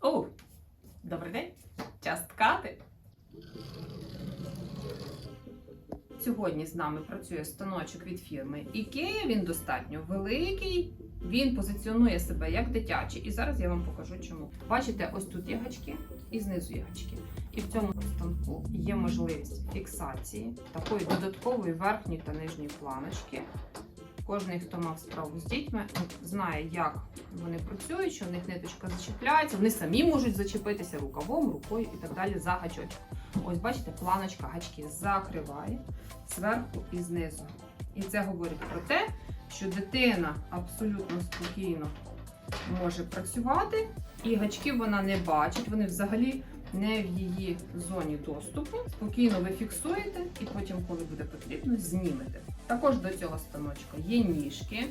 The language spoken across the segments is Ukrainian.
О, добрий день! Час ткати. Сьогодні з нами працює станочок від фірми IKEA. Він достатньо великий. Він позиціонує себе як дитячий. І зараз я вам покажу чому. Бачите, ось тут є гачки і знизу є гачки. І в цьому станку є можливість фіксації такої додаткової верхньої та нижньої планочки. Кожний, хто мав справу з дітьми, знає, як вони працюють, що в них ниточка зачіпляється, вони самі можуть зачепитися рукавом, рукою і так далі за гачочок. Ось бачите, планочка гачки закриває зверху і знизу. І це говорить про те, що дитина абсолютно спокійно може працювати, і гачків вона не бачить, вони взагалі не в її зоні доступу. Спокійно ви фіксуєте і потім, коли буде потрібно, знімете. Також до цього станочка є ніжки.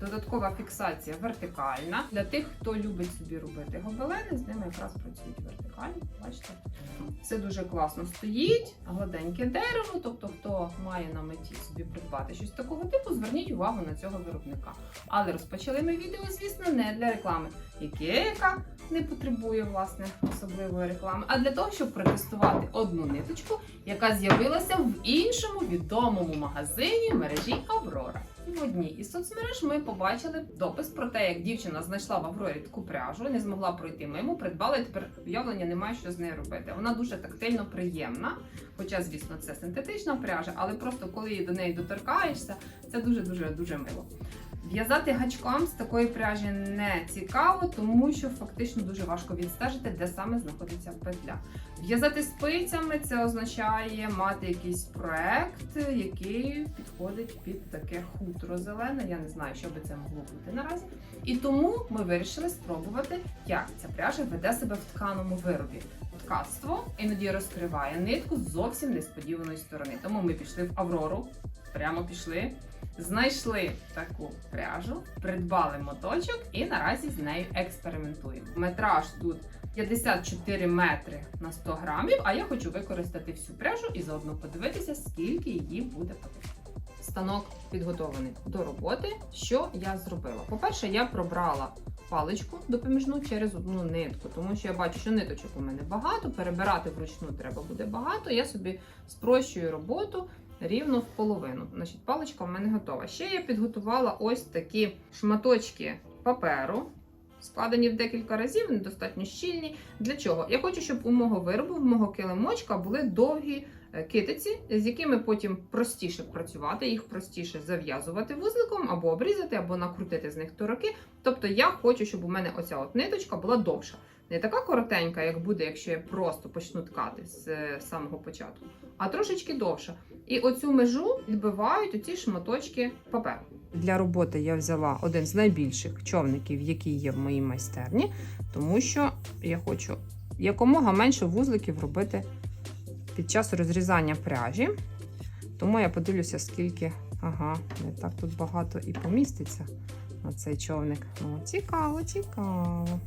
Додаткова фіксація вертикальна. Для тих, хто любить собі робити гобелени, з ними якраз працюють вертикально. Бачите? Все дуже класно стоїть, гладеньке дерево. Тобто, хто має на меті собі придбати щось такого типу, зверніть увагу на цього виробника. Але розпочали ми відео, звісно, не для реклами, яка не потребує власне особливої реклами, а для того, щоб протестувати одну ниточку, яка з'явилася в іншому відомому магазині мережі Аврора. І в одній із соцмереж ми побачили допис про те, як дівчина знайшла в Аврорі таку пряжу, не змогла пройти мимо, придбала і тепер уявлення немає, що з нею робити. Вона дуже тактильно приємна, хоча, звісно, це синтетична пряжа, але просто коли до неї доторкаєшся, це дуже дуже дуже мило. В'язати гачком з такої пряжі не цікаво, тому що фактично дуже важко відстежити, де саме знаходиться петля. В'язати спицями це означає мати якийсь проект, який підходить під таке хутро зелене. Я не знаю, що би це могло бути наразі. І тому ми вирішили спробувати, як ця пряжа веде себе в тканому виробі. Ткацтво іноді розкриває нитку з зовсім несподіваної сторони. Тому ми пішли в Аврору, прямо пішли. Знайшли таку пряжу, придбали моточок і наразі з нею експериментуємо. Метраж тут 54 метри на 100 грамів, а я хочу використати всю пряжу і заодно подивитися, скільки її буде потрібно. Станок підготовлений до роботи. Що я зробила? По-перше, я пробрала паличку допоміжну через одну нитку, тому що я бачу, що ниточок у мене багато, перебирати вручну треба буде багато. Я собі спрощую роботу рівно в половину. Значить, паличка в мене готова. Ще я підготувала ось такі шматочки паперу. Складені в декілька разів, вони достатньо щільні. Для чого? Я хочу, щоб у мого виробу, в мого килимочка були довгі е, китиці, з якими потім простіше працювати, їх простіше зав'язувати вузликом, або обрізати, або накрутити з них тороки. Тобто я хочу, щоб у мене оця от ниточка була довша. Не така коротенька, як буде, якщо я просто почну ткати з е, самого початку, а трошечки довша. І оцю межу відбивають оці шматочки паперу. Для роботи я взяла один з найбільших човників, які є в моїй майстерні, тому що я хочу якомога менше вузликів робити під час розрізання пряжі. Тому я подивлюся, скільки. Ага, не так тут багато і поміститься на цей човник. Ну, цікаво, цікаво.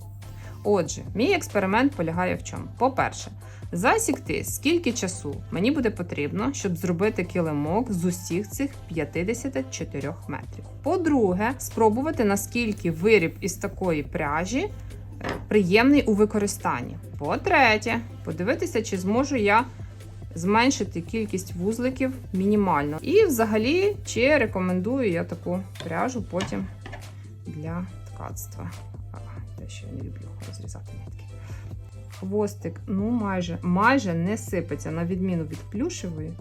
Отже, мій експеримент полягає в чому? По-перше, засікти, скільки часу мені буде потрібно, щоб зробити килимок з усіх цих 54 метрів. По-друге, спробувати, наскільки виріб із такої пряжі е, приємний у використанні. По-третє, подивитися, чи зможу я зменшити кількість вузликів мінімально. І взагалі, чи рекомендую я таку пряжу потім для ткацтва. Що я не люблю розрізати нитки. Хвостик, ну майже майже не сипеться, на відміну від плюшевої,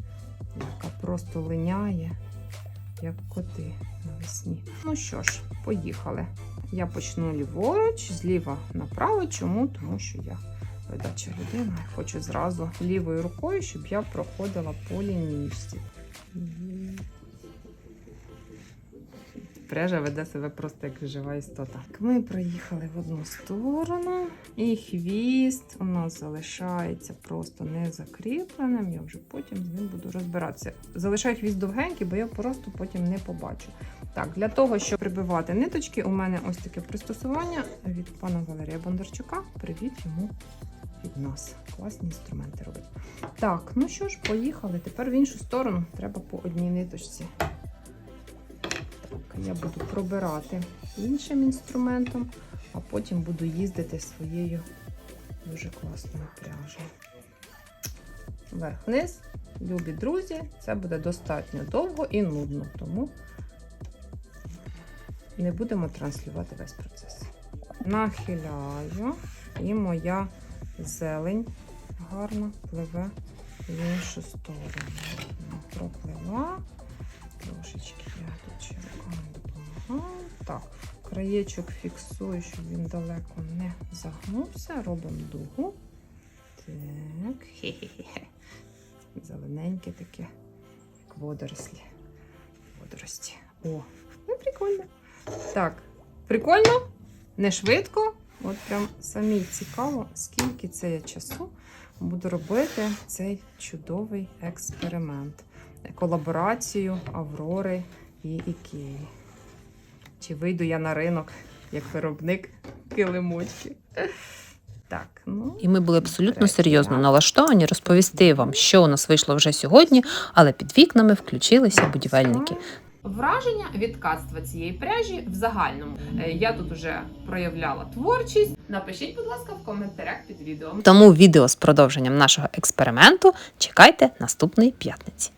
яка просто линяє, як коти навесні. Ну що ж, поїхали. Я почну ліворуч, зліва направо. Чому? Тому що я видача людина. Хочу зразу лівою рукою, щоб я проходила по лінійці. Пряжа веде себе просто як жива істота. Так, Ми проїхали в одну сторону, і хвіст у нас залишається просто не закріпленим. Я вже потім з ним буду розбиратися. Залишаю хвіст довгенький, бо я просто потім не побачу. Так, для того, щоб прибивати ниточки, у мене ось таке пристосування від пана Валерія Бондарчука. Привіт йому від нас. Класні інструменти робить. Так, ну що ж, поїхали. Тепер в іншу сторону. Треба по одній ниточці. Я буду пробирати іншим інструментом, а потім буду їздити своєю дуже класною пряжею. Вверх-вниз, любі друзі, це буде достатньо довго і нудно, тому не будемо транслювати весь процес. Нахиляю, і моя зелень гарно пливе в іншу сторону. Проплила. Трошечки я тут ще допомагаю. Так, краєчок фіксую, щоб він далеко не загнувся. Робимо дугу. Так, хе-хе-хе. Зелененьке таке, як водорослі. Водорості. О, ну прикольно. Так, прикольно, не швидко. От прям самі цікаво, скільки це я часу буду робити цей чудовий експеримент. Колаборацію Аврори і Ікеї. Чи вийду я на ринок як виробник килимочки? Так, ну. І ми були абсолютно Третій серйозно налаштовані розповісти вам, що у нас вийшло вже сьогодні, але під вікнами включилися будівельники. Враження від ткацтва цієї пряжі в загальному. Е, Я тут уже проявляла творчість. Напишіть, будь ласка, в коментарях під відео. Тому відео з продовженням нашого експерименту чекайте наступної п'ятниці.